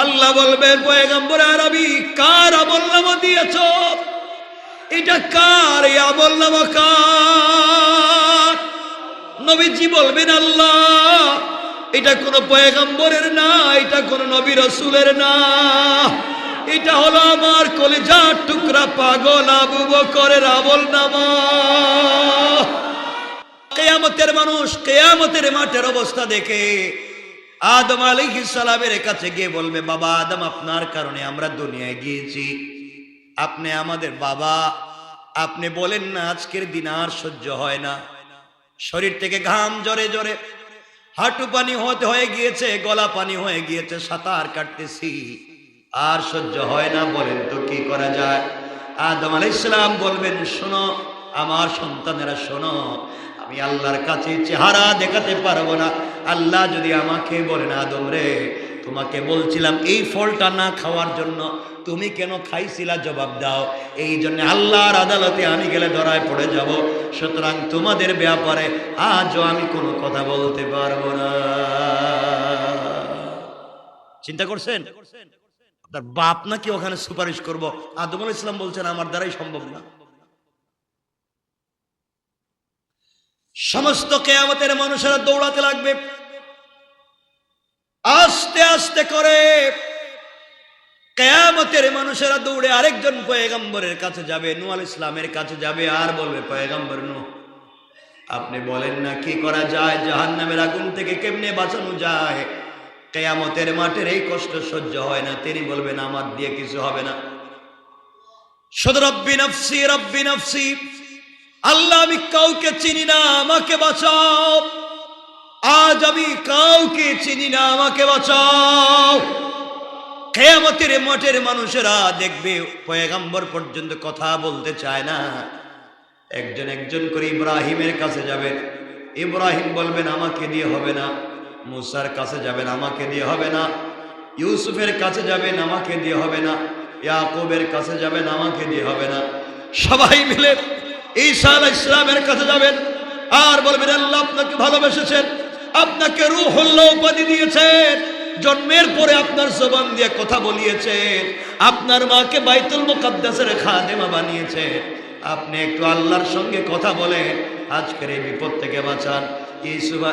আল্লাহ বলবেন পয়গম্বর আরবি, কার আমল নামা দিয়েছ? এটা কার? এই আমল নামা কার? নবীজি বলবেন, আল্লাহ, এটা কোন পয়গম্বরের না, এটা কোন নবী রসুলের না। এটা হলো আমার কলেজার টুকরা পাগল আবু বকরের আমল নামা। কেয়ামতের মানুষ কেয়ামতের মাঠের অবস্থা দেখে আদম সালামের কাছে গিয়ে বলবে, বাবা আদম, আপনার কারণে আমরা দুনিয়ায় গিয়েছি। আপনি আমাদের বাবা। আপনি বলেন না, আজকের দিন আর সহ্য হয় না। শরীর থেকে ঘাম জরে জরে হাঁটু পানি হতে হয়ে গিয়েছে, গলা পানি হয়ে গিয়েছে, সাঁতার কাটতেছি। আর সহ্য হয় না, বলেন তো কি করা যায়? আদম আলাইসালাম বলবেন, শোনো, আমার সন্তানেরা, শোনো আমি আল্লাহর কাছে চেহারা দেখাতে পারব না। আল্লাহ যদি আমাকে বলেন আদম রে, তোমাকে বলছিলাম এই ফলটা না খাওয়ার জন্য, তুমি কেন খাইছিলা জবাব দাও। এই জন্য আল্লাহর আদালতে আমি গেলে ধরায় পড়ে যাব। সুতরাং তোমাদের ব্যাপারে আজও আমি কোনো কথা বলতে পারব না। চিন্তা করছেন? আপনার বাপ নাকি ওখানে সুপারিশ করব? আদম আলাইহিস ইসলাম বলছেন, আমার দ্বারাই সম্ভব না। সমস্ত কেয়ামতের মানুষেরা দৌড়াতে লাগবে। আস্তে আস্তে করে কেয়ামতের মানুষেরা দৌড়ে আরেকজন পয়গম্বরের কাছে যাবে নু আল ইসলামের কাছে যাবে আর বলবে নু আপনি বলেন না কি করা যায়? জাহান নামের আগুন থেকে কেমনে বাঁচানো যায়? কেয়ামতের মাঠের এই কষ্ট সহ্য হয় না। তিনি বলবেন, আমার দিয়ে কিছু হবে না। শুধু রব্বি নফসি রব্বি নফসি আল্লাহ, আমি কাউকে চিনি না, আমাকে বাঁচাও। আজ আমি কাউকে চিনি না, আমাকে বাঁচাও। খেয়ামতের মঠের মানুষেরা দেখবে, পয়গাম্বর পর্যন্ত কথা বলতে চায় না। একজন একজন করে ইব্রাহিমের কাছে যাবেন। ইব্রাহিম বলবেন, আমাকে দিয়ে হবে না। মুসার কাছে যাবেন, আমাকে দিয়ে হবে না। ইউসুফের কাছে যাবেন, আমাকে দিয়ে হবে না। ইয়াকুবের কাছে যাবেন, আমাকে দিয়ে হবে না। সবাই মিলে ঈসা আলাইহিস ইসলামের কাছে যাবেন। আর বলবেন, আল্লাহ আপনাকে ভালোবেসেছেন। আপনাকে রুহুল্লাহ উপাধি দিয়েছেন। জন্মের পরে আপনার জবান দিয়ে কথা বলিয়েছেন। আপনার মাকে বাইতুল মুকাদ্দাসের খাদেমা বানিয়েছেন। আপনি একটু আল্লাহর সঙ্গে কথা বলেন। আজকের এই বিপদ থেকে বাঁচান। ইসুবা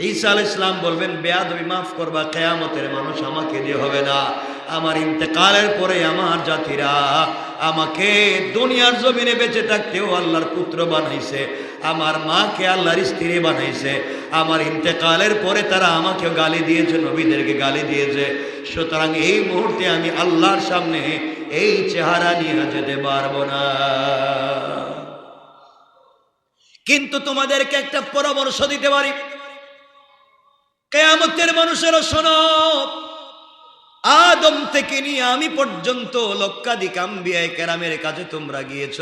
ঈসা আল ইসলাম বলবেন, বেয়াদবি মাফ করবা, কেয়ামতের মানুষ আমাকে দিয়ে হবে না। আমার ইন্তেকালের পরে আমার জাতিরা আমাকে দুনিয়ার জমিনে বেঁচে থাকতেও আল্লাহর পুত্র বানাইছে, আমার মাকে আল্লাহর স্ত্রী বানাইছে, আমার ইন্তেকালের পরে তারা আমাকেও গালি দিয়েছে, নবীদেরকে গালি দিয়েছে। সুতরাং এই মুহূর্তে আমি আল্লাহর সামনে এই চেহারা নিয়ে যেতে পারব না। কিন্তু তোমাদেরকে একটা পরামর্শ দিতে পারি। কেয়ামতের মানুষেরও শোনো আদম থেকে নিয়ে আমি পর্যন্ত লক্ষাধিক আম্বিয়ায় কেরামের কাছে তোমরা গিয়েছ।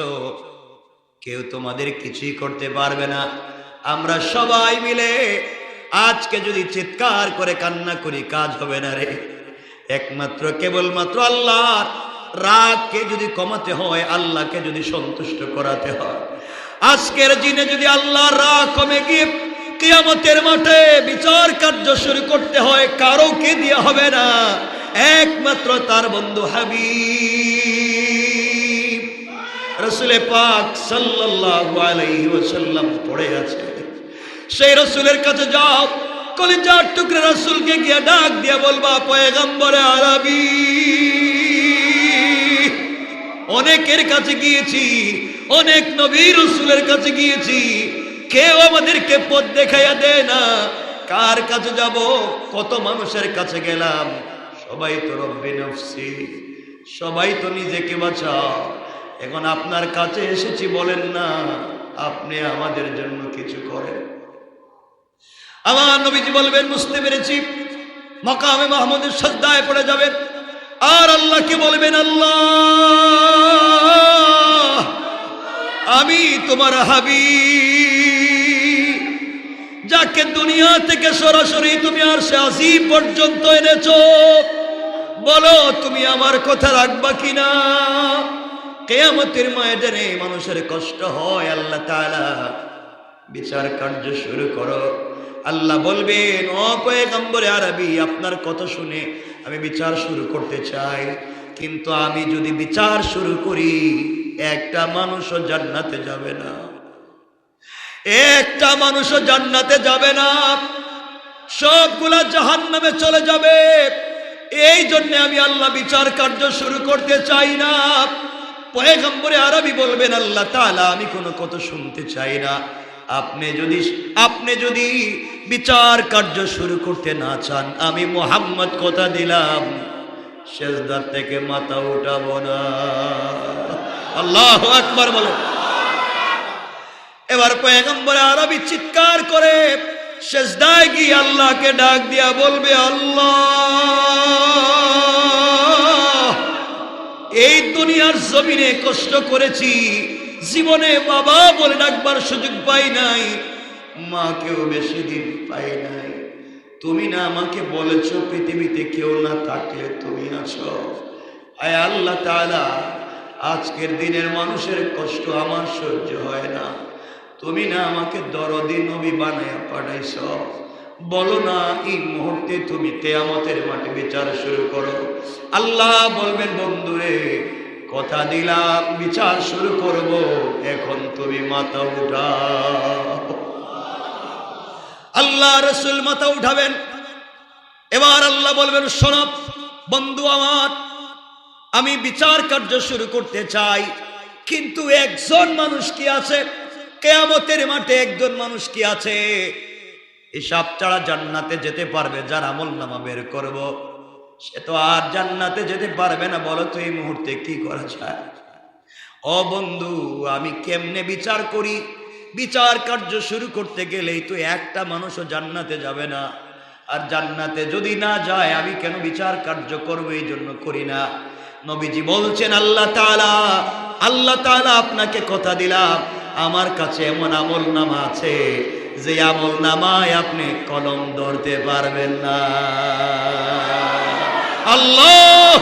কেউ তোমাদের কিছুই করতে পারবে না। আমরা সবাই মিলে আজকে যদি চিৎকার করে কান্না করি, কাজ হবে না রে। একমাত্র কেবলমাত্র আল্লাহর রাগকে যদি কমাতে হয়, আল্লাহকে যদি সন্তুষ্ট করাতে হয়। আজকের দিনে যদি আল্লাহর রাগ কমে গিয়ে কিয়ামতের মাঠে বিচার কার্য শুরু করতে হয়, কারও কে দিয়ে হবে না। একমাত্র তার বন্ধু হাবি রসুলে পাক সাল্লাল্লাহু পড়ে আছে। সেই রসুলের কাছে যাও, কলিজার টুকরে রসুলকে গিয়ে ডাক দিয়ে বলবা, পয়গম্বরে আরবি, অনেকের কাছে গিয়েছি, অনেক নবী রসুলের কাছে গিয়েছি, কেউ আমাদেরকে পথ দেখাইয়া দেয় না। কার কাছে যাব? কত মানুষের কাছে গেলাম। সবাই তো রব্বি নফসি, সবাই তো নিজেকে বাঁচাও। এখন আপনার কাছে এসেছি বলেন না, আপনি আমাদের জন্য কিছু করেন। আমার নবীজি বলবেন, বুঝতে পেরেছি, মকামে মাহমুদের শ্রদ্ধায় পড়ে যাবেন। আর আল্লাহকে বলবেন, আল্লাহ, আমি তোমার হাবি যাকে দুনিয়া থেকে সরাসরি তুমি আর সে আসি পর্যন্ত এনেছো বলো, তুমি আমার কথা রাখবা কিনা? কেয়ামতের ময়দানে মানুষের কষ্ট হয়, আল্লাহ তাআলা বিচার কার্য শুরু করো। আল্লাহ বলবেন, ও আরবি, আপনার কথা শুনে আমি বিচার শুরু করতে চাই। কিন্তু আমি যদি বিচার শুরু করি, একটা মানুষও জান্নাতে যাবে না। একটা মানুষও জান্নাতে যাবে না। সবগুলা জাহান নামে চলে যাবে। এই জন্য আমি আল্লাহ বিচার কার্য শুরু করতে চাই না। পয়গম্বরে আরবি বলবেন, আল্লাহ তাআলা, আমি কোনো কথা শুনতে চাই না। আপনি যদি আপনি যদি বিচার কার্য শুরু করতে না চান, আমি মোহাম্মদ কথা দিলাম। শেষদার থেকে মাথা উঠাবো না। আল্লাহ আকবার বলে এবার পয়গম্বরে আরবি চিৎকার করে শেষদায় গিয়ে আল্লাহকে ডাক দিয়া বলবে, আল্লাহ, এই দুনিয়ার জমিনে কষ্ট করেছি, জীবনে বাবা বলে ডাকবার সুযোগ পাই নাই, মাকেও বেশি দিন পাই নাই। তুমি না আমাকে বলেছ, পৃথিবীতে কেউ না থাকলে তুমি আছো। আয় আল্লাহ তাআলা, আজকের দিনের মানুষের কষ্ট আমার সহ্য হয় না। তুমি না আমাকে দরদি নবী বানায়া পাঠাইছ। বলো না, এই মুহূর্তে তুমি তেয়ামতের মাঠে বিচার শুরু করো। আল্লাহ বলবেন, বন্ধুরে, কথা দিলাম, বিচার শুরু করব। এখন তুমি মাথা উঠা আল্লাহ রসুল মাথা উঠাবেন। এবার আল্লাহ বলবেন শোনব বন্ধু আমার, আমি বিচার কার্য শুরু করতে চাই, কিন্তু একজন মানুষ কি আছে? কেয়ামতের মাঠে একজন মানুষ কি আছে? হিসাব ছাড়া জান্নাতে যেতে পারবে, যার আমল নামা বের করব। সে তো আর জান্নাতে যেতে পারবে না, বলো তো এই মুহূর্তে কি করা যায়? ও বন্ধু, আমি কেমনে বিচার করি? বিচার কার্য শুরু করতে গেলেই তো একটা মানুষও জান্নাতে যাবে না। আর জান্নাতে যদি না যায়, আমি কেন বিচার কার্য করব এই জন্য করি না? নবীজি বলছেন, আল্লাহ তাআলা আল্লাহ তাআলা আপনাকে কথা দিলাম। আমার কাছে এমন আমল নামা আছে যে আমল নামায় আপনি কলম ধরতে পারবেন না। আল্লাহ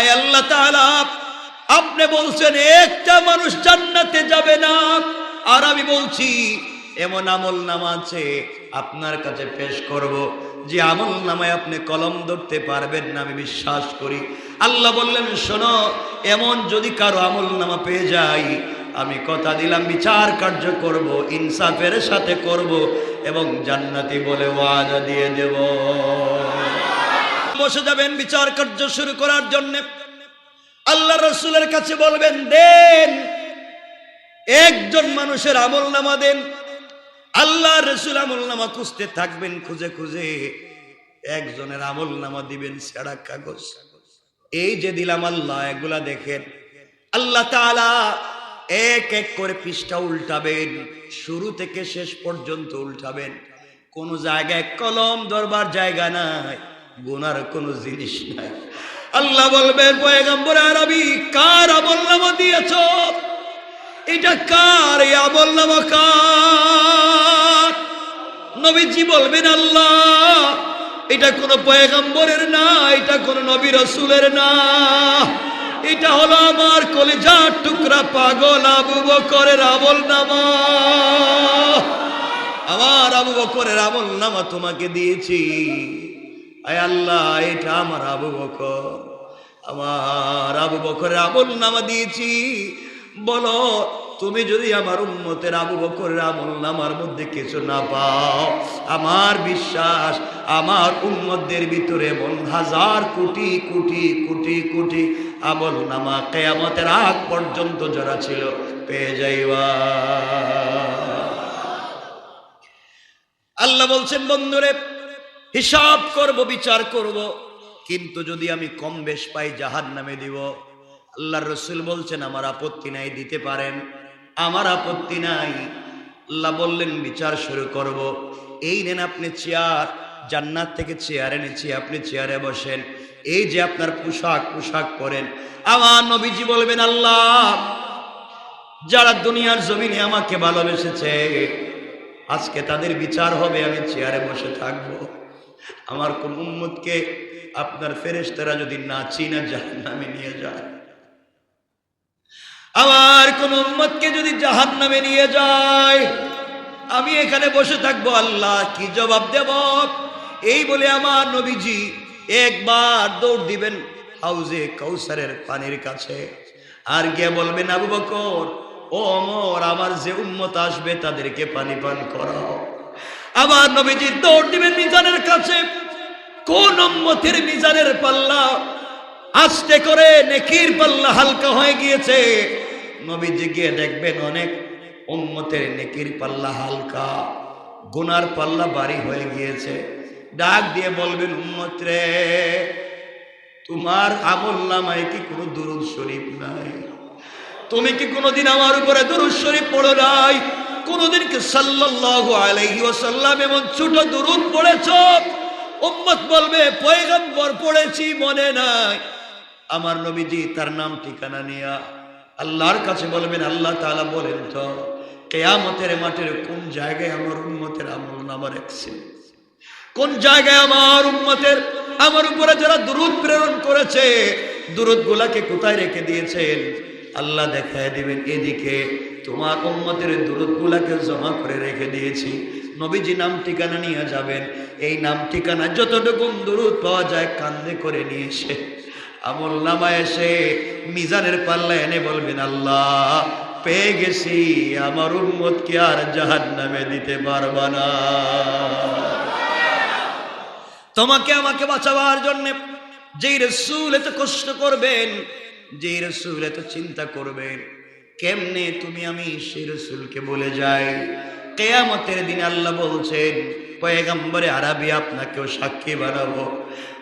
আল্লাহ আপনি বলছেন, একটা মানুষ জান্নাতে যাবে না। আর আমি বলছি এমন আমল নামা আছে আপনার কাছে পেশ করব। যে আমল নামায় আপনি কলম ধরতে পারবেন না, আমি বিশ্বাস করি। আল্লাহ বললেন, শোনো, এমন যদি কারও আমল নামা পেয়ে যাই, আমি কথা দিলাম, বিচার কার্য করব, ইনসাফের সাথে করব এবং জান্নাতি বলে ওয়াদা দিয়ে দেব। বসে যাবেন বিচার কার্য শুরু করার জন্য। আল্লাহ রসুলের কাছে বলবেন, দেন, একজন মানুষের আমল নামা দেন। আল্লাহ রসুল আমল নামা খুঁজতে থাকবেন, খুঁজে খুঁজে একজনের আমল নামা দিবেন সেরা কাগজ। এই যে দিলাম আল্লাহ, এগুলা দেখেন। আল্লাহ এক এক করে পৃষ্ঠা উল্টাবেন, শুরু থেকে শেষ পর্যন্ত উল্টাবেন। কোন জায়গায় কলম ধরবার জায়গা নাই, গোনার কোনো জিনিস নাই। আল্লাহ বলবেন আরবি, কার আমল নামা দিয়েছ? এটা কার? এই আমল নবীজি বলবেন, আল্লাহ, এটা কোনো পয়গম্বরের না, এটা কোনো নবী রসুলের না। এটা হলো আমার কলিজার টুকরা পাগল আবু বকরের আমল নামা। আমার আবু বকরের আমল নামা তোমাকে দিয়েছি। আয় আল্লাহ, এটা আমার আবু বকর। আমার আবু বকরের আমল নামা দিয়েছি। বলো, তুমি যদি আমার উন্মতের আবু বকরের আমল নামার মধ্যে কিছু না পাও, আমার বিশ্বাস, আমার উন্মতদের ভিতরে মন হাজার কোটি কোটি কোটি কোটি আমল নামা কেয়ামতের আগ পর্যন্ত যারা ছিল, পেয়ে যাইবা। আল্লাহ বলছেন, বন্ধুরে, হিসাব করব, বিচার করব, কিন্তু যদি আমি কম বেশ পাই জাহান নামে দিব। আল্লাহ রসুল বলছেন, আমার আপত্তি নাই, দিতে পারেন। আমার আপত্তি নাই। আল্লাহ বললেন, বিচার শুরু করব। এই নেন আপনি চেয়ার। জান্নাত থেকে চেয়ার এনেছি, আপনি চেয়ারে বসেন। এই যে আপনার পোশাক পোশাক পরেন। আমার নবীজি বলবেন, আল্লাহ, যারা দুনিয়ার জমিনে আমাকে ভালোবেসেছে, আজকে তাদের বিচার হবে, আমি চেয়ারে বসে থাকব। আমার কোন উম্মতকে আপনার ফেরেস্তারা যদি না চিনা, জাহান্নামে নিয়ে যায়। আমার কোন উম্মতকে যদি জাহান নামে নিয়ে যায়, আমি এখানে বসে থাকব, আল্লাহ কি জবাব দেব? এই বলে আমার নবীজি একবার দৌড় দিবেন হাউজে কৌসারের পানির কাছে। আর গিয়ে বলবেন, আবু বকর, ও অমর, আমার যে উম্মত আসবে তাদেরকে পানি পান করাও। আবার নবীজি দৌড় দিবেন মিজানের কাছে। কোন উম্মতের মিজানের পাল্লা আস্তে করে নেকির পাল্লা হালকা হয়ে গিয়েছে। নবীজি গিয়ে দেখবেন অনেক উম্মতের নেকির পাল্লা হালকা, গুনার পাল্লা বাড়ি হয়ে গিয়েছে। ডাক দিয়ে বলবেন, উম্মত রে, তোমার আমল নামায় কি কোনো দুরুদ শরীফ নাই? তুমি কি কোনোদিন আমার উপরে দুরুদ শরীফ পড়ো নাই? কোনোদিন কি সাল্লাল্লাহু আলাইহি ওয়াসাল্লাম এমন ছোট দুরুদ পড়েছো? উম্মত বলবে, পয়গম্বর পড়েছি মনে নাই। আমার নবীজি তার নাম ঠিকানা নিয়া আল্লাহর কাছে বলবেন, আল্লাহ তাআলা বলেন তো, কেয়ামতের মাঠের কোন জায়গায় আমার উন্মতের আমল নামা রাখছে কোন জায়গায় আমার উন্মতের আমার উপরে যারা দুরুদ প্রেরণ করেছে দুরুদ গুলাকে কোথায় রেখে দিয়েছেন? আল্লাহ দেখায় দিবেন, এদিকে তোমার উম্মতের দুরুদ গুলাকে জমা করে রেখে দিয়েছি। নবীজি নাম ঠিকানা নিয়ে যাবেন, এই নাম ঠিকানা যতটুকু দুরুদ পাওয়া যায় কান্দে করে নিয়ে এসে আমল নামা এসে মিজানের পাল্লা এনে বলবেন, আল্লাহ, পেয়ে গেছি। আমার উম্মতকে আর জাহান নামে দিতে পারবা না। তোমাকে আমাকে বাঁচাবার জন্য যেই রসুল এত কষ্ট করবেন, যেই রসুল এত চিন্তা করবেন, কেমনে তুমি আমি সেই রসুলকে বলে যাই? কেয়ামতের দিন আল্লাহ বলছেন, পয়গাম্বরে আরবি আপনাকেও সাক্ষী বানাবো।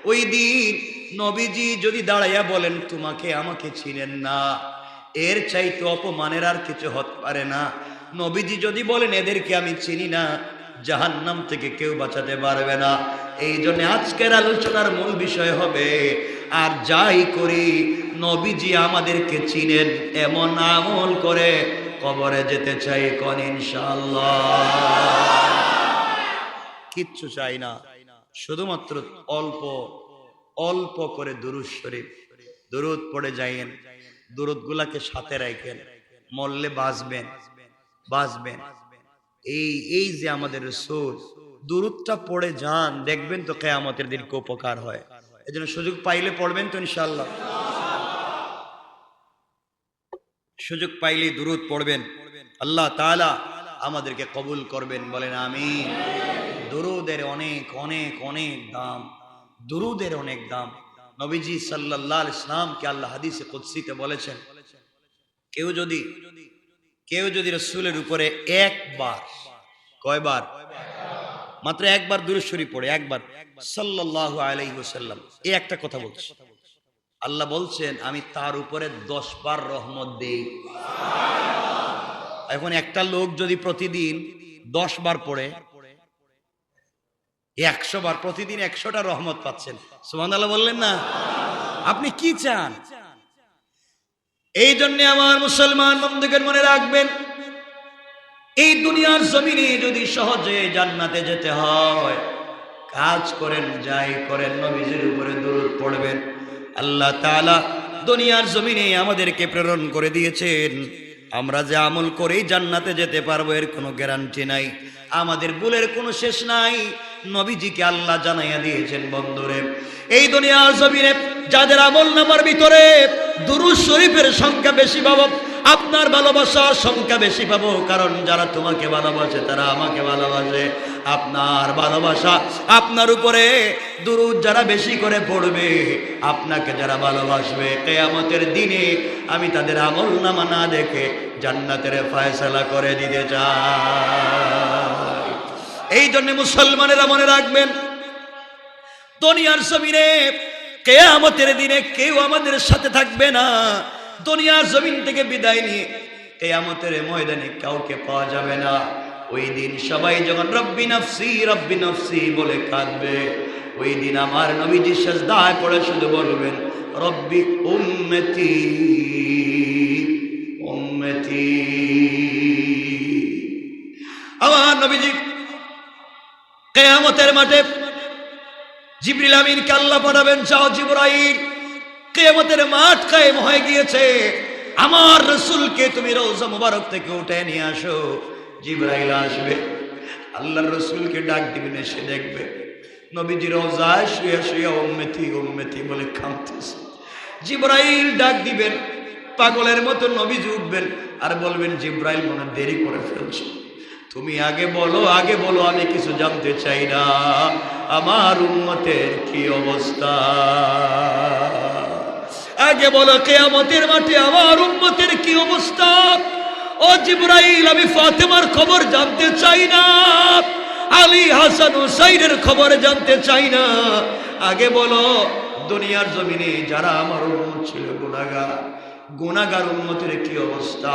ওই দিন নবীজি যদি দাঁড়াইয়া বলেন, তোমাকে আমাকে চিনেন না, এর চাইতে অপমানের আর কিছু হতে পারে না। নবীজি যদি বলেন, এদেরকে আমি চিনি না, জাহান্নাম থেকে কেউ বাঁচাতে পারবে না। এই জন্য আজকের আলোচনার মূল বিষয় হবে, আর যাই করি, নবীজি আমাদেরকে চিনেন, এমন আমল করে কবরে যেতে চাই কন ইনশাল্লাহ কিচ্ছু চাই না। শুধুমাত্র অল্প অল্প করে দুরুদ শরীফ। দুরুদ পড়ে যাইয়েন দুরুদ গুলাকে সাথে রাখেন মরলে বাঁচবেন বাঁচবেন। এই এই যে আমাদের রসুল, দুরুদটা পড়ে যান, দেখবেন তো কেয়ামতের দিন উপকার হয়। এই জন্য সুযোগ পাইলে পড়বেন তো ইনশাল্লাহ সুযোগ পাইলে দুরুদ পড়বেন। আল্লাহ তাআলা আমাদেরকে কবুল করবেন, বলেন আমি দুরুদের অনেক অনেক অনেক দাম, দুরুদের অনেক দাম। নবীজি আলাইহি ইসলামকে আল্লাহ হাদিসে কুদসিতে বলেছেন, কেউ যদি কেউ যদি রসুলের উপরে একবার, কয়বার? মাত্র একবার দূরেশ্বরী পড়ে, একবার। সাল্লাল্লাহু আলাইহি ওয়াসাল্লাম, এই একটা কথা বলছে। আল্লাহ বলছেন, আমি তার উপরে দশ বার রহমত দেই। এখন একটা লোক যদি প্রতিদিন দশ বার পড়ে একশো বার প্রতিদিন একশোটা রহমত পাচ্ছেন। সুমান আল্লাহ বললেন না? আপনি কি চান? এই জন্য আমার মুসলমান বন্ধুকের মনে রাখবেন, এই দুনিয়ার জমিনে যদি সহজে জান্নাতে যেতে হয়, কাজ করেন, যাই করেন, নবীজির উপরে দূরত পড়বেন। আল্লাহ তাআলা দুনিয়ার জমিনে আমাদেরকে প্রেরণ করে দিয়েছেন। আমরা যে আমল করেই জান্নাতে যেতে পারব, এর কোনো গ্যারান্টি নাই। আমাদের ভুলের কোনো শেষ নাই। নবীজিকে আল্লাহ জানাইয়া দিয়েছেন, বন্ধুরে। এই দুনিয়ার জমিনে যাদের আমল নামার ভিতরে দুরু শরীফের সংখ্যা বেশি পাবো আপনার ভালোবাসার সংখ্যা বেশি পাবো, কারণ যারা তোমাকে ভালোবাসে, তারা আমাকে ভালোবাসে। আপনার ভালোবাসা আপনার উপরে দুরুদ যারা বেশি করে পড়বে, আপনাকে যারা ভালোবাসবে, কেয়ামতের দিনে আমি তাদের আমল নামা না দেখে জান্নাতের ফয়সালা করে দিতে চাই। এই জন্য মুসলমানেরা মনে রাখবেন, দুনিয়ার জমিনে কেয়ামতের দিনে কেউ আমাদের সাথে থাকবে না। দুনিয়ার জমিন থেকে বিদায় নিয়ে কেয়ামতের ময়দানে কাউকে পাওয়া যাবে না। ওই দিন সবাই যখন রব্বি নফসি রব্বি নফসি বলে কাঁদবে। ওই দিন আমার নবীজি সাজদায় করে শুধু বলবেন, রব্বি উম্মতি উম্মতি। আমার নবীজি কেয়ামতের মাঠে জিবরিল আমিনকে আল্লাহ পাঠাবেন, যাও জিবরাইল। কেয়ামতের মাঠ কায়েম হয়ে গিয়েছে। আমার রসুলকে তুমি রোজা মুবারক থেকে উঠে নিয়ে আসো। জিবরাইল আসবে। আল্লাহর রসুলকে ডাক দিবেন, এসে দেখবে। নবীজি রোজায় শুয়ে শুয়ে উম্মেতি উম্মেতি বলে কাঁদতেছে। জিব্রাইল ডাক দিবেন। পাগলের মতো নবীজি উঠবেন আর বলবেন, জিব্রাইল মনে দেরি করে ফেলছো। তুমি আগে বলো আগে বলো, আমি কিছু জানতে চাই না। আমার উম্মতের কি অবস্থা? আগে বলো, কেয়ামতের মাঠে আমার উম্মতের কি অবস্থা? ও জিব্রাইল, আমি ফাতেমার খবর জানতে চাই না। আলী হাসান হুসাইনের খবর জানতে চাই না। আগে বলো, দুনিয়ার জমিনে যারা আমার উম্মত ছিল গুনাগার গুনাগার উম্মতের কি অবস্থা?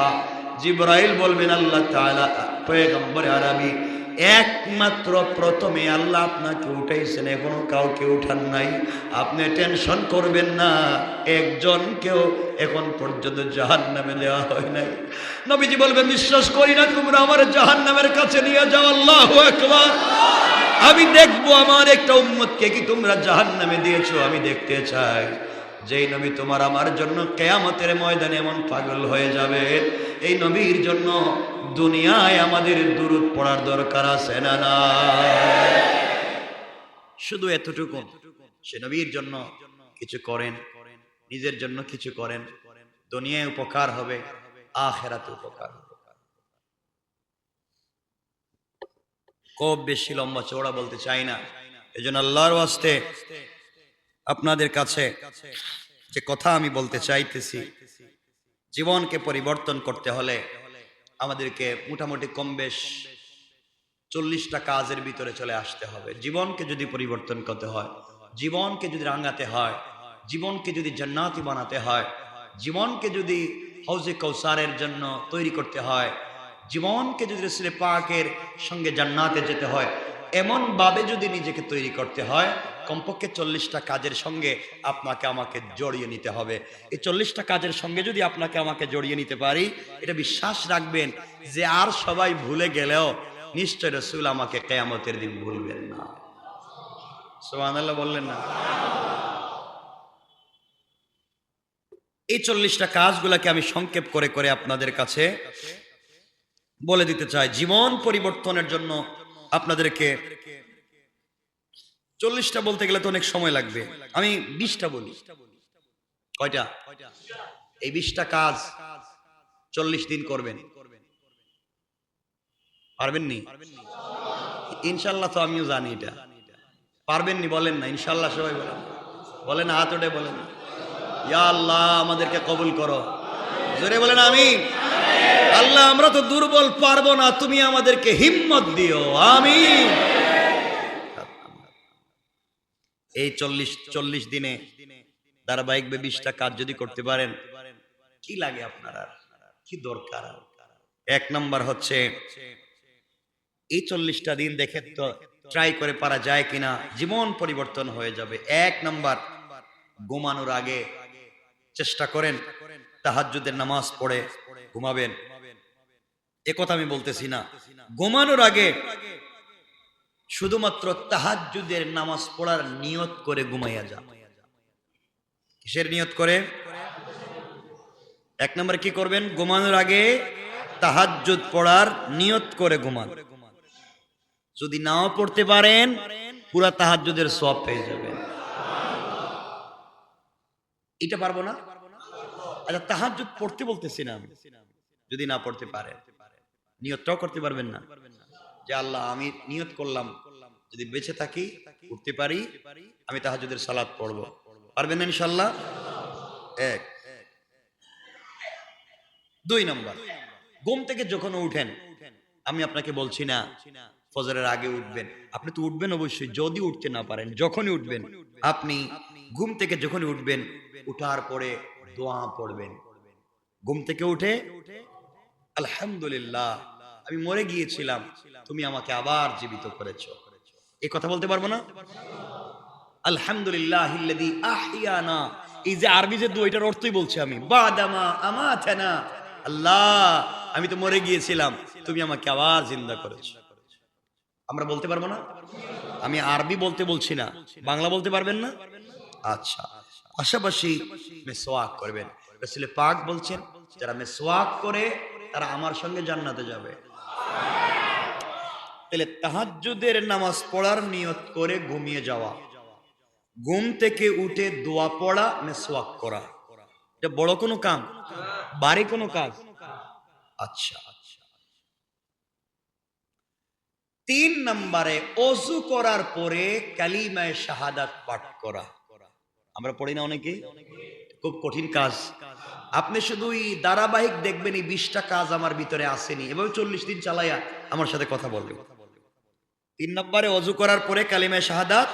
জিব্রাইল বলবেন, আল্লাহ তাআলা, পয়গম্বর আরবি একমাত্র প্রথমে আল্লাহ আপনাকে উঠাইছেন, এখনও কাউকে উঠান নাই। আপনি টেনশন করবেন না, একজনকেও এখন পর্যন্ত জাহান নামে দেওয়া হয় নাই। নবীজি বলবেন, বিশ্বাস করি না তোমরা আমার জাহান নামের কাছে নিয়ে যাও, আল্লাহ একবার আমি দেখব, আমার একটা উম্মতকে কি তোমরা জাহান নামে দিয়েছ, আমি দেখতে চাই। যেই নবী তোমার আমার জন্য কেয়ামতের ময়দানে এমন পাগল হয়ে যাবে, এই নবীর জন্য দুনিয়ায় আমাদের দূরত পড়ার দরকার আছে না না শুধু এতটুকু, সে নবীর জন্য কিছু করেন, নিজের জন্য কিছু করেন, দুনিয়ায় উপকার হবে, আখেরাতে উপকার হবে। খুব বেশি লম্বা চওড়া বলতে চাই না এই জন্য আল্লাহর আপনাদের কাছে যে কথা আমি বলতে চাইতেছি, জীবনকে পরিবর্তন করতে হলে আমাদেরকে মোটামুটি কম বেশ চল্লিশটা কাজের ভিতরে চলে আসতে হবে। জীবনকে যদি পরিবর্তন করতে হয়, জীবনকে যদি রাঙাতে হয়, জীবনকে যদি জান্নাতি বানাতে হয়, জীবনকে যদি হাউজে কৌসারের জন্য তৈরি করতে হয়, জীবনকে যদি রসুল পাকের সঙ্গে জান্নাতে যেতে হয় এমন ভাবে যদি নিজেকে তৈরি করতে হয় কমপক্ষে চল্লিশটা কাজের সঙ্গে আপনাকে আমাকে জড়িয়ে নিতে হবে। এই চল্লিশটা কাজের সঙ্গে যদি আপনাকে আমাকে জড়িয়ে নিতে পারি, এটা বিশ্বাস রাখবেন যে আর সবাই ভুলে গেলেও নিশ্চয় রসুল আমাকে কেয়ামতের দিন ভুলবেন না। সোহান বললেন না? এই চল্লিশটা কাজগুলোকে আমি সংক্ষেপ করে করে আপনাদের কাছে বলে দিতে চাই। জীবন পরিবর্তনের জন্য আপনাদেরকে চল্লিশটা বলতে গেলে তো অনেক সময় লাগবে। আমি বিশটা বলি। কয়টা? এই বিশটা কাজ চল্লিশ দিন করবেন। ইনশাল্লাহ তো আমিও জানি এটা। বলেন না। ইনশাল্লাহ সবাই বলেন। বলেন, হাত ওঠে বলেন। ইয়া আল্লাহ, আমাদেরকে কবুল করো। জোরে বলেন আমি আল্লাহ, আমরা তো দুর্বল, পারব না। তুমি আমাদেরকে হিম্মত দিও। আমি এই চল্লিশ চল্লিশ দিনে ধারাবাহিক বিশটা কাজ যদি করতে পারেন, কি লাগে আপনার আর? কি দরকার এক নাম্বার হচ্ছে, এই চল্লিশটা দিন দেখে তো ট্রাই করে পারা যায় কিনা, জীবন পরিবর্তন হয়ে যাবে। এক নাম্বার, ঘুমানোর আগে চেষ্টা করেন, তাহাজ্জুদের নামাজ পড়ে ঘুমাবেন। এ কথা আমি বলতেছি না। ঘুমানোর আগে শুধুমাত্র তাহাজ্জুদের নামাজ পড়ার নিয়ত করে ঘুমাইয়া যা। কিসের নিয়ত করে? এক নম্বর কি করবেন? ঘুমানোর আগে তাহাজ্জুদ পড়ার নিয়ত করে ঘুমান। যদি নাও পড়তে পারেন, পুরা তাহাজ্জুদের সব পেয়ে যাবেন। এটা পারব না? আচ্ছা তাহাজ্জুদ পড়তে বলতেছি না যদি না পড়তে পারেন, নিয়তটাও করতে পারবেন না। যে আল্লাহ আমি নিয়ত করলাম, যদি বেঁচে থাকি, উঠতে পারি, আমি তাহাজুদের সালাদ পড়ব। পারবেন না ইনশাল্লাহ এক। দুই নম্বর, ঘুম থেকে যখন উঠেন, আমি আপনাকে বলছি না, ফজরের আগে উঠবেন। আপনি তো উঠবেন অবশ্যই, যদি উঠতে না পারেন, যখনই উঠবেন, আপনি ঘুম থেকে যখনই উঠবেন, উঠার পরে দোয়া পড়বেন। ঘুম থেকে উঠে, আলহামদুলিল্লাহ আমি মরে গিয়েছিলাম, তুমি আমাকে আবার জীবিত করেছ। এই কথা বলতে পারব না? আলহামদুলিল্লাহ আহইয়ানা। এই যে আরবি যে দুইটার অর্থই বলছি আমি, বাদামা আমাতানা। আল্লাহ, আমি তো মরে গিয়েছিলাম, তুমি আমাকে আবার জিন্দা করেছ। আমরা বলতে পারব না? আমি আরবি বলতে বলছি না, বাংলা বলতে পারবেন না? আচ্ছা পাশাপাশি মেসোয়াক করবেন। পাক বলছেন, যারা মেসোয়াক করে, তারা আমার সঙ্গে জান্নাতে যাবে। তাহলে তাহাজ্জুদের নামাজ পড়ার নিয়ত করে ঘুমিয়ে যাওয়া। ঘুম থেকে উঠে দোয়া পড়া মেসওয়াক করা। এটা বড় কোনো কাম? বাড়ি কোনো কাজ? আচ্ছা। তিন নম্বরে অজু করার পরে কালিমায় শাহাদাত পাঠ করা। আমরা পড়ি না অনেকে খুব কঠিন কাজ। আপনি শুধু এই ধারাবাহিক দেখবেন, এই বিশটা কাজ আমার ভিতরে আসেনি। এভাবে চল্লিশ দিন চালাইয়া আমার সাথে কথা বলবেন। তিন নম্বরে অজু করার পরে কালিমায় শাহাদাত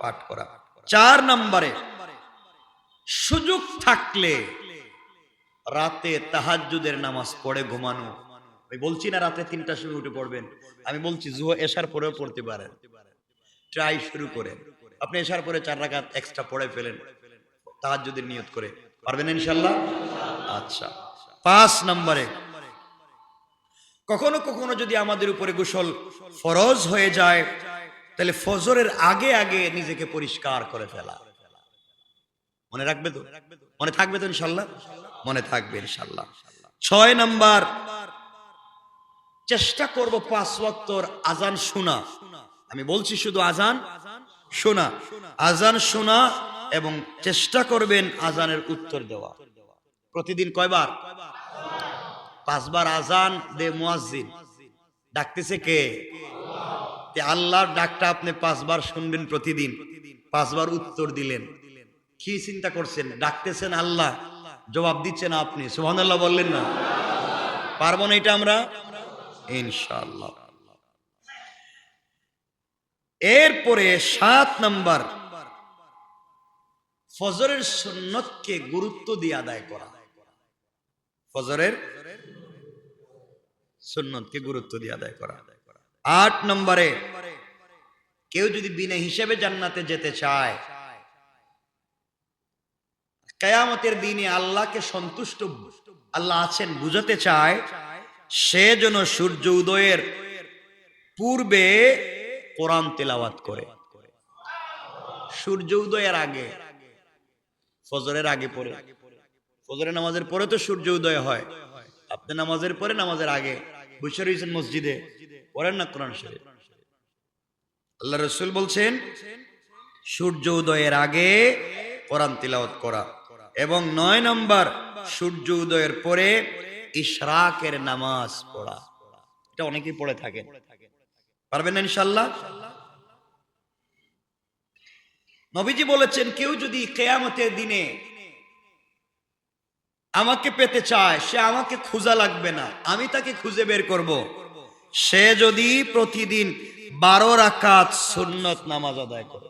পাঠ করা। চার নম্বরে সুযোগ থাকলে রাতে তাহাজ্জুদের নামাজ পড়ে ঘুমানো। আমি বলছি না রাতে তিনটার সময় উঠে পড়বেন। আমি বলছি, জুহ, এশার পরেও পড়তে পারেন। ট্রাই শুরু করেন। আপনি এশার পরে চার রাকাত এক্সট্রা পড়ে ফেলেন। তাহাজ্জুদের নিয়ত করে। পারবেন ইনশাল্লাহ আচ্ছা। পাঁচ নম্বরে, কখনো কখনো যদি আমাদের উপরে গোসল ফরজ হয়ে যায়, তাহলে ফজরের আগে আগে নিজেকে পরিষ্কার করে ফেলা। মনে রাখবে তো? মনে থাকবে তো ইনশাল্লাহ মনে থাকবে ইনশাল্লাহ ছয় নাম্বার, চেষ্টা করব পাঁচ ওয়াক্তর আজান শোনা। আমি বলছি শুধু আজান শোনা। আজান শোনা এবং চেষ্টা করবেন আজানের উত্তর দেওয়া। প্রতিদিন কয়বার? পাঁচবার আজান দে মুয়াজ্জিন। ডাকতেছে কে? আল্লাহর ডাকটা আপনি পাঁচবার শুনবেন প্রতিদিন। পাঁচবার উত্তর দিলেন। কি চিন্তা করছেন? ডাকতেছেন আল্লাহ। জবাব দিচ্ছেন আপনি। সুবহানাল্লাহ বললেন না? পারব না এটা আমরা? ইনশাআল্লাহ। এরপরে সাত নাম্বার ফজরের সুন্নতকে গুরুত্ব দিয়ে আদায় করা। ফজরের সুন্নতকে গুরুত্ব দিয়ে আদায় করা। আট নম্বরে, কেউ যদি বিনা হিসেবে জান্নাতে যেতে চায়, কেয়ামতের দিনে আল্লাহকে সন্তুষ্ট, আল্লাহ আছেন বুঝাতে চায়, সে যেন সূর্য উদয়ের পূর্বে কোরআন তেলাওয়াত করে। সূর্য উদয়ের আগে ফজরের আগে পরে ফজরের নামাজের পরে তো সূর্য উদয় হয়। আপনি নামাজের পরে, নামাজের আগে বসে রয়েছেন মসজিদে, পড়েন না কোরআন আল্লাহ রসুল বলছেন, সূর্য উদয়ের আগে কোরআন তিলাওয়াত করা এবং নয় নম্বর, সূর্য উদয়ের পরে ইশরাকের নামাজ পড়া। এটা অনেকেই পড়ে থাকেন। পারবেন না ইনশাল্লাহ নবীজি বলেছেন, কেউ যদি কেয়ামতের দিনে আমাকে পেতে চায়, সে আমাকে খোঁজা লাগবে না, আমি তাকে খুঁজে বের করব। সে যদি প্রতিদিন বারো রাকাত সুন্নত নামাজ আদায় করে।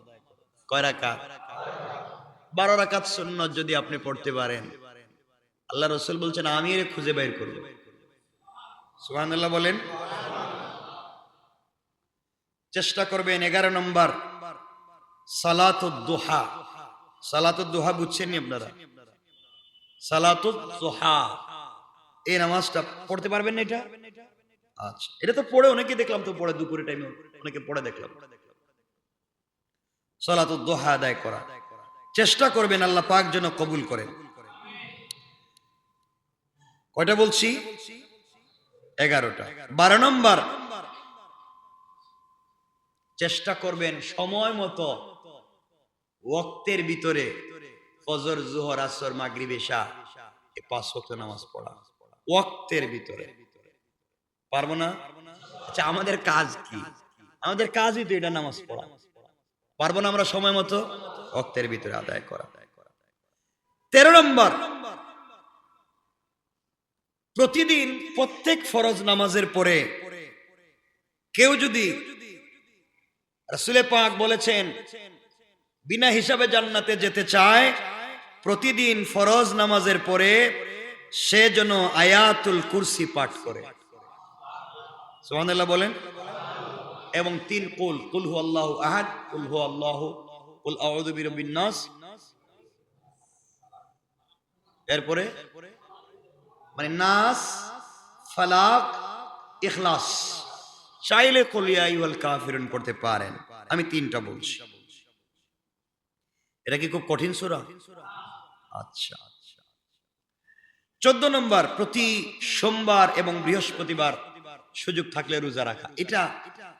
কয় রাকাত? বারো রাকাত সুন্নত যদি আপনি পড়তে পারেন। আল্লাহ রসুল বলছেন, আমি এর খুঁজে বের করব। সুবহানাল্লাহ বলেন। চেষ্টা করবেন, এগারো নম্বর সালাতুদ্দোহা। সালাতুদ্দোহা বুঝছেন নি আপনারা? সালাতুদ্দোহা। এই নামাজটা পড়তে পারবেন না এটা? আচ্ছা এটা তো পড়ে অনেকে দেখলাম তো, পড়ে দুপুরে টাইমে অনেকে পড়ে দেখলাম। সালাতুদ্দোহা আদায় করা। চেষ্টা করবেন আল্লাহ পাক যেন কবুল করেন। কয়টা বলছি? এগারোটা। বারো নম্বর। চেষ্টা করবেন সময় মতো ওক্তের ভিতরে ফজর, জোহর, আসর, মাগরিব, এশা পাঁচ ওয়াক্ত নামাজ পড়া। ওক্তের ভিতরে। পারব না? আচ্ছা আমাদের কাজ কি? আমাদের কাজই তো এটা নামাজ পড়া। পারব না আমরা সময় মতো? ওক্তের ভিতরে আদায় করা। তেরো নম্বর। প্রতিদিন প্রত্যেক ফরজ নামাজের পরে কেউ যদি রসুলে পাক বলেছেন বিনা হিসাবে জান্নাতে যেতে চায়, প্রতিদিন ফরজ নামাজের পরে সে যেন আয়াতুল কুরসি পাঠ করে। সুবহানাল্লাহ বলেন। এবং তিন কুল কুল হু আল্লাহ আহাদ, কুল হু আল্লাহ, কুল এরপরে মানে নাস, ফালাক, ইখলাস। চাইলে কলিয়া ইউল কাফিরুন পড়তে পারেন। আমি তিনটা বলছি। এটা কি খুব কঠিন সুরা? আচ্ছা চোদ্দ নম্বর প্রতি সোমবার এবং বৃহস্পতিবার সুযোগ থাকলে রোজা রাখা। এটা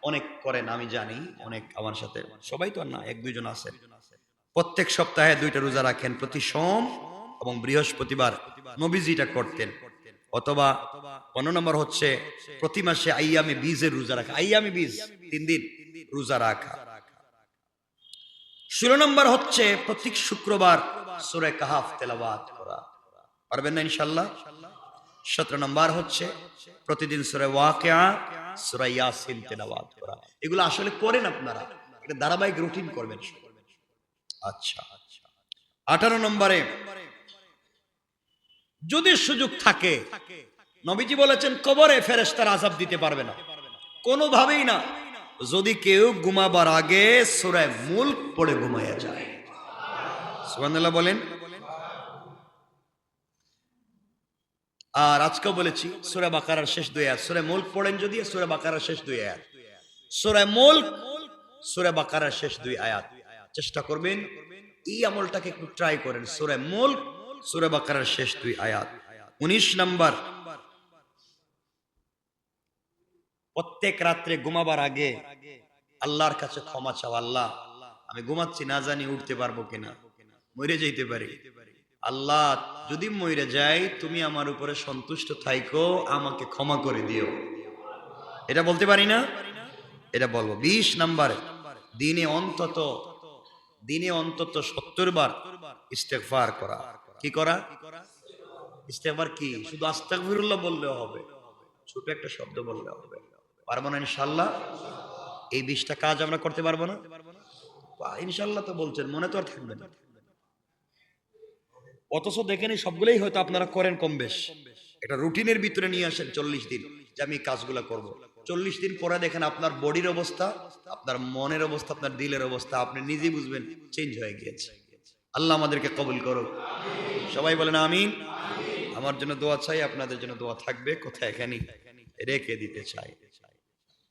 অনেক করেন আমি জানি অনেক আমার সাথে। সবাই তো আর না এক দুইজন আছেন প্রত্যেক সপ্তাহে দুইটা রোজা রাখেন প্রতি সোম এবং বৃহস্পতিবার নবীজিটা করতেন। অথবা পনেরো নম্বর হচ্ছে প্রতি মাসে আইয়ামে বীজের রোজা রাখা। আইয়ামে বীজ তিন দিন রোজা রাখা। ষোলো হচ্ছে প্রত্যেক শুক্রবার সুরে কাহাফ তেলাবাদ করা। পারবেন না ইনশাল্লাহ সতেরো নম্বর হচ্ছে প্রতিদিন সুরে ওয়াকিয়া তেলাবাদ করা। এগুলো আসলে করেন আপনারা। এটা ধারাবাহিক রুটিন করবেন। আচ্ছা। আঠারো নম্বরে, যদি সুযোগ থাকে, নবীজি বলেছেন, কবরে ফেরেস্তার আজাব দিতে পারবে না। কোনোভাবেই না। যদি কেউ ঘুমাবার আগে সুরায় মুল্ক পড়ে ঘুমাইয়া যায়। সুবহানাল্লাহ বলেন। আর আজকেও বলেছি, সুরা বাকারার শেষ দুই আয়াত। সুরা মুল্ক পড়েন যদি, সুরা বাকারার শেষ দুই আয়াত। সুরা মুল্ক, সুরা বাকারার শেষ দুই আয়াত। চেষ্টা করবেন, এই আমলটাকে একটু ট্রাই করেন। সুরা মুল্ক, সুরা বাকারার শেষ দুই আয়াত। উনিশ নাম্বার প্রত্যেক রাত্রে ঘুমাবার আগে আল্লাহর কাছে ক্ষমা চাও, আল্লাহ, আমি ঘুমাচ্ছি, না জানি উঠতে পারব কিনা, মরে যাইতে পারি। আল্লাহ, যদি মরে যাই, তুমি আমার উপরে সন্তুষ্ট থাইকো, আমাকে ক্ষমা করে দিও। এটা বলতে পারি না? এটা বলব। বিশ নাম্বারে, দিনে অন্তত দিনে অন্তত সত্তর বার ইস্তেকফার করা। কি করা? ইস্তেকবার কি? শুধু আস্তাগফিরুল্লাহ বললেও হবে। ছোট একটা শব্দ বললে হবে। পারব না ইনশাল্লাহ? এই বিশটা কাজ আমরা করতে পারব না? ইনশাল্লাহ তো বলছেন, মনে তো আর থাকবে না। অথচ দেখেনি সবগুলোই হয়তো আপনারা করেন কম বেশ। এটা রুটিনের ভিতরে নিয়ে আসেন চল্লিশ দিন, যে আমি কাজগুলো করব। চল্লিশ দিন পরে দেখেন আপনার বডির অবস্থা, আপনার মনের অবস্থা, আপনার দিলের অবস্থা, আপনি নিজেই বুঝবেন চেঞ্জ হয়ে গিয়েছে। আল্লাহ আমাদেরকে কবুল করো সবাই বলেন আমিন। আমার জন্য দোয়া চাই, আপনাদের জন্য দোয়া থাকবে, কোথায় এখানে রেখে দিতে চাই।